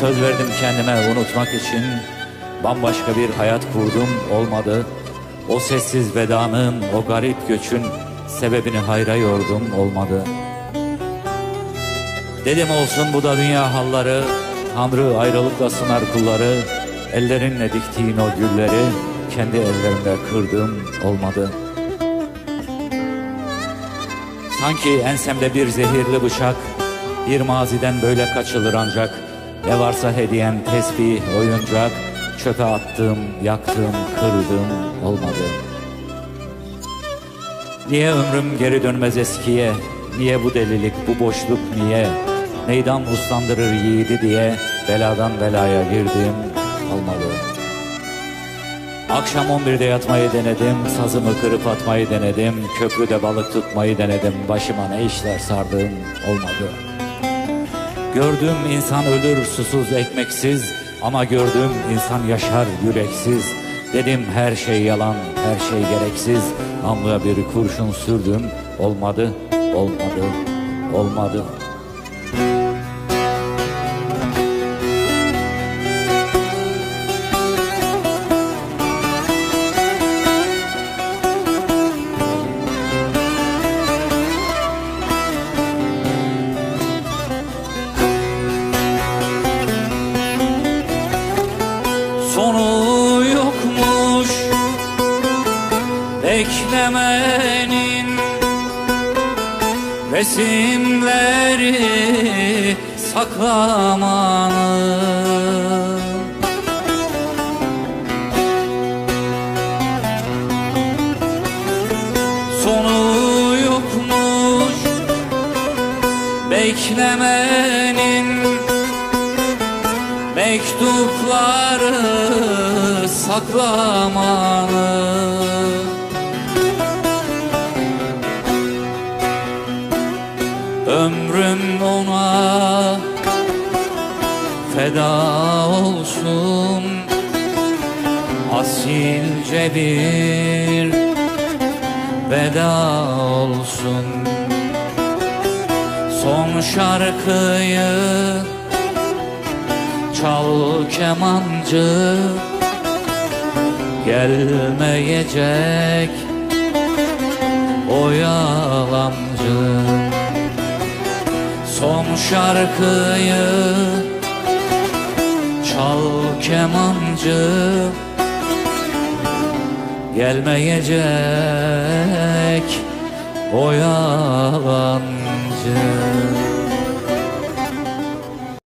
Söz verdim kendime unutmak için. Bambaşka bir hayat kurdum olmadı. O sessiz vedanın, o garip göçün Sebebini hayra yordum olmadı. Dedim olsun bu da dünya halları Tanrı ayrılıkla sınar kulları. Ellerinle diktiğin o gülleri Kendi ellerimle kırdım olmadı. Sanki ensemde bir zehirli bıçak Bir maziden böyle kaçılır ancak Ne varsa hediyem tesbih, oyuncak Çöpe attım, yaktım, kırdım olmadı. Niye ömrüm geri dönmez eskiye? Niye bu delilik, bu boşluk niye? Meydan uslandırır yiğidi diye Beladan belaya girdim olmadı. Akşam 11'de yatmayı denedim, sazımı kırıp atmayı denedim, köprüde balık tutmayı denedim, başıma ne işler sardığım olmadı. Gördüğüm insan ölür susuz ekmeksiz ama gördüğüm insan yaşar yüreksiz. Dedim her şey yalan, her şey gereksiz. Namluya bir kurşun sürdüm, olmadı, olmadı, olmadı. Beklemenin Resimleri saklamanın. Sonu yokmuş beklemenin Mektupları saklamanı Ömrüm ona feda olsun. Asilce bir veda olsun. Son şarkıyı Çal kemancı. Gelmeyecek O yalancı Son şarkıyı Çal kemancı. Gelmeyecek O yalancı